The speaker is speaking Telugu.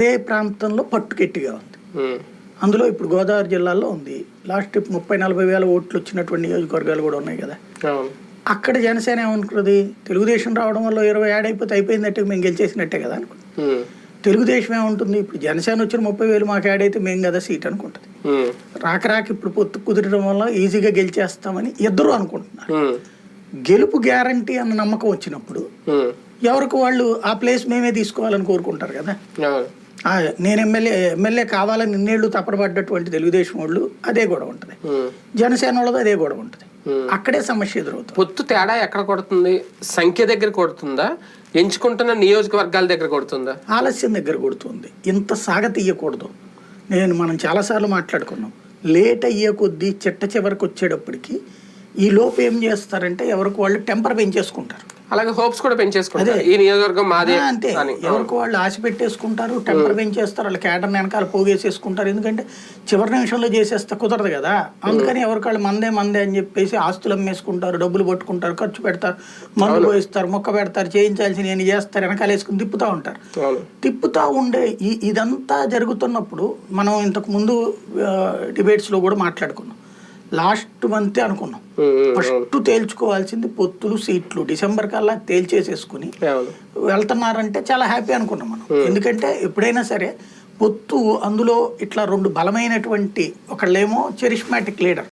అదే ప్రాంతంలో పట్టుకెట్టిగా ఉంది. అందులో ఇప్పుడు గోదావరి జిల్లాలో ఉంది. లాస్ట్ ముప్పై నలభై వేల ఓట్లు వచ్చినటువంటి నియోజకవర్గాలు కూడా ఉన్నాయి కదా. అక్కడ జనసేన ఏమనుకున్నది? తెలుగుదేశం రావడం వల్ల ఇరవై యాడ్ అయిపోతే అయిపోయిందంటే మేము గెలిచేసినట్టే కదా అనుకుంది ఉమ్, తెలుగుదేశం ఏముంటుంది? ఇప్పుడు జనసేన వచ్చిన ముప్పై వేలు మాకు యాడ్ అయితే మేము కదా సీట్ అనుకుంటుంది రాక రాక ఇప్పుడు పొత్తు కుదరడం వల్ల ఈజీగా గెలిచేస్తామని ఇద్దరు అనుకుంటున్నారు. గెలుపు గ్యారంటీ అన్న నమ్మకం వచ్చినప్పుడు ఎవరికి వాళ్ళు ఆ ప్లేస్ మేమే తీసుకోవాలని కోరుకుంటారు కదా? నేను ఎమ్మెల్యే ఎమ్మెల్యే కావాలని ఇన్నేళ్ళు తప్పడబడ్డటువంటి తెలుగుదేశం వాళ్ళు అదే గొడవ ఉంటుంది. జనసేన వాళ్ళది అదే గొడవ ఉంటుంది. అక్కడే సమస్య ఎదురవుతుంది. పొత్తు తేడా ఎక్కడ కొడుతుంది? సంఖ్య దగ్గర కొడుతుందా? ఎంచుకుంటున్న నియోజకవర్గాల దగ్గర కొడుతుందా? ఆలస్యం దగ్గర కొడుతుంది. ఇంత సాగతీయకూడదు నేను మనం చాలాసార్లు మాట్లాడుకున్నాం. లేట్ అయ్యే కొద్దీ చిట్ట చివరికి వచ్చేటప్పటికి ఈ లోపు ఏం చేస్తారంటే ఎవరికి వాళ్ళు టెంపర్ పెంచేసుకుంటారు. అలాగే హోప్స్ కూడా పెంచేసుకుంటారు. ఈ నియోజకవర్గం మాదే అంతే. ఎవరికి వాళ్ళు ఆశ పెట్టేసుకుంటారు టెంపర్ పెంచేస్తారు వాళ్ళ కేటర్ వెనకాల పోగేసేసుకుంటారు. ఎందుకంటే చివరి నిమిషంలో చేసేస్తే కుదరదు కదా. అందుకని ఎవరికి వాళ్ళు మందే మందే అని చెప్పేసి ఆస్తులు అమ్మేసుకుంటారు డబ్బులు పట్టుకుంటారు ఖర్చు పెడతారు మందు పోయిస్తారు మొక్క పెడతారు చేయించాల్సిన ఏం చేస్తారు వెనకాల వేసుకుని తిప్పుతూ ఉంటారు. తిప్పుతా ఉండే ఈ ఇదంతా జరుగుతున్నప్పుడు మనం ఇంతకు ముందు డిబేట్స్లో కూడా మాట్లాడుకున్నాం. లాస్ట్ మంతే అనుకున్నాం. ఫస్ట్ తేల్చుకోవాల్సింది పొత్తులు సీట్లు. డిసెంబర్ కల్లా తేల్చేసేసుకుని వెళ్తున్నారంటే చాలా హ్యాపీ అనుకున్నాం మనం. ఎందుకంటే ఎప్పుడైనా సరే పొత్తు అందులో ఇట్లా రెండు బలమైనటువంటి ఒకళ్ళేమో చెరిష్మాటిక్ లీడర్.